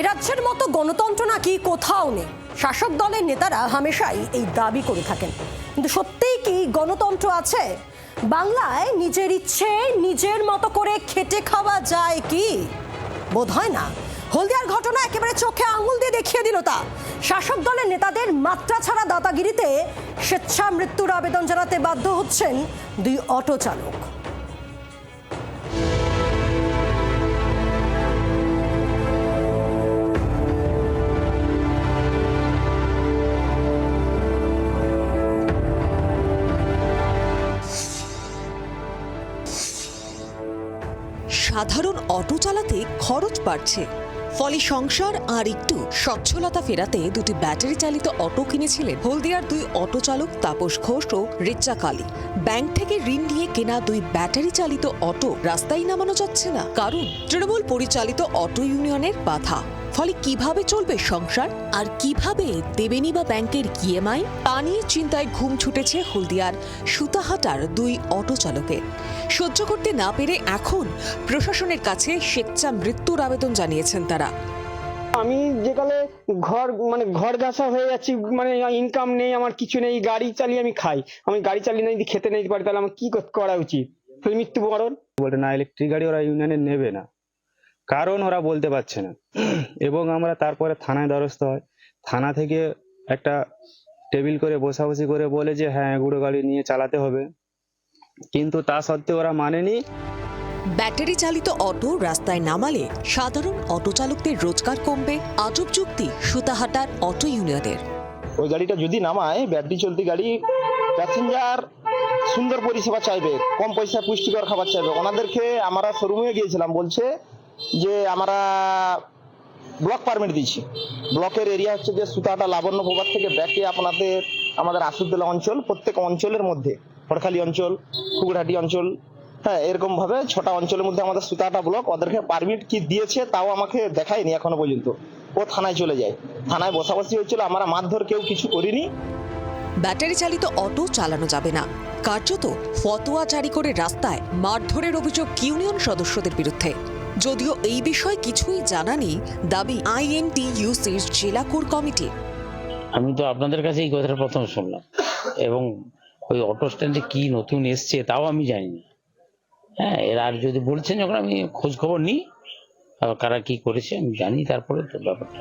রাজ্যের মতো গণতন্ত্র নাকি কোথাও নেই। শাসক দলের নেতারা হামেশাই এই দাবি করে থাকেন। কিন্তু সত্যিই কি গণতন্ত্র আছে? বাংলায় নিজের ইচ্ছে, নিজের মতো করে খেটে খাওয়া যায় কি? বোধ হয় না। হলদিয়ার ঘটনা একেবারে চোখে আঙুল দিয়ে দেখিয়ে দিল তা। শাসক দলের নেতাদের মাত্রা ছাড়া দাদাগিরিতে স্বেচ্ছা মৃত্যুর আবেদন জানাতে বাধ্য হচ্ছেন দুই অটো চালক। সাধারণ অটো চালাতে খরচ বাড়ছে। ফলে সংসার আর একটু স্বচ্ছলতা ফেরাতে দুটি ব্যাটারি চালিত অটো কিনেছিলেন হলদিয়ার দুই অটো চালক তাপস ঘোষ ও রিচা কালী। ব্যাংক থেকে ঋণ নিয়ে কেনা দুই ব্যাটারি চালিত অটো রাস্তায় নামানো যাচ্ছে না, কারণ তৃণমূল পরিচালিত অটো ইউনিয়নের বাধা। ফলে কীভাবে চলবে সংসার? আর কীভাবে দেবেনি বা ব্যাংকের ইএমআই? তা নিয়ে চিন্তায় ঘুম ছুটেছে হলদিয়ার সুতাহাটার দুই অটো চালকের। সহ্য করতে না পেরে এখন প্রশাসনের কাছে স্বেচ্ছা মৃত্যুর আবেদন জানিয়েছেন তারা। আমি যেকালে ঘর মানে ঘর গাছা হয়ে যাচ্ছি মানে ইনকাম নেই আমার কিছু নেই গাড়ি চালিয়ে আমি খাই। আমি গাড়ি চালিয়ে না যদি খেতে নেই পারি তাহলে আমার কি করা উচিত? তাহলে মৃত্যুবরণ? বলতে না ইলেকট্রিক গাড়ি ওরা ইউনিয়নে নেবে না। কারণ ওরা বলতে পারছে না। এবং আমরা তারপরে থানায় দ্বারস্থ হয় থানা থেকে একটা টেবিল করে বসাবসি করে বলে যে হ্যাঁ এগুলো গাড়ি নিয়ে চালাতে হবে। কিন্তু তা সত্ত্বেও ওরা মানেনি। ব্যাটারি চালিত অটো রাস্তায় নামালে সাধারণ অটো চালকদের রোজগার কমবে। আজব যুক্তি সুতাহাটার অটো ইউনিয়নের। ওই গাড়িটা যদি নামায় ব্যাটারি চলতি গাড়ি প্যাসেঞ্জার সুন্দর পরিষেবা চাইবে কম পয়সা পুষ্টিকর খাবার চাইবে। ওনাদেরকে আমরা শোরুমে গিয়েছিলাম বলছে যে আমরা ব্লক পারমিট দিচ্ছি ব্লকের এরিয়া হচ্ছে যে সুতাটা লাবণ্য প্রভাত থেকে ব্যাকে আপনাদের আমাদের আসুদ্দোলা অঞ্চল, প্রত্যেক অঞ্চলের মধ্যে ফড়খালি অঞ্চল কুকুরহাটি অঞ্চল হ্যাঁ এরকম ভাবে ছটা অঞ্চলের মধ্যে আমাদের সুতাটা ব্লক ওদেরকে পারমিট কি দিয়েছে তাও আমাকে দেখায়নি এখনও পর্যন্ত। ও থানায় চলে যায়। থানায় বসাবসি হয়েছিল, আমরা মারধর কেউ কিছু করিনি। ব্যাটারি চালিত অটো চালানো যাবে না। কার্যত ফতোয়া জারি করে রাস্তায় মারধরের অভিযোগ ইউনিয়ন সদস্যদের বিরুদ্ধে। যদিও এই বিষয়ে কিছুই জানা নেই দাবি আইএনটিইউসির জেলা কোর কমিটি। আমি তো আপনাদের কাছে এই কথাটা প্রথম শুনলাম। এবং ওই অটো স্ট্যান্ডে কি নতুন এসছে তাও আমি জানি না হ্যাঁ এর আর যদি বলছেন যখন আমি খোঁজ খবর নিই কারা কি করেছে আমি জানি তারপরে তো ব্যাপারটা।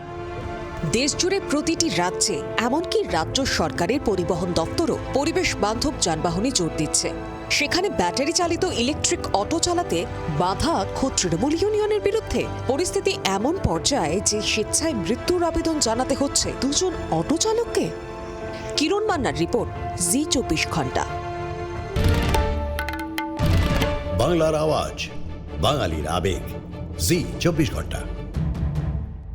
দেশজুড়ে প্রতিটি রাজ্যে এমনকি রাজ্য সরকারের পরিবহন দপ্তরও পরিবেশ বান্ধব যানবাহনে জোর দিচ্ছে। সেখানে ব্যাটারি চালিত ইলেকট্রিক অটো চালাতে বাধা খোদ তৃণমূল ইউনিয়নের বিরুদ্ধে। পরিস্থিতি এমন পর্যায়ে যে স্বেচ্ছায় মৃত্যুর আবেদন জানাতে হচ্ছে দুজন অটো চালককে। কিরণ মান্নার রিপোর্ট, জি চব্বিশ ঘণ্টা। বাংলার আওয়াজ, বাঙালির আবেগ, জি চব্বিশ ঘণ্টা।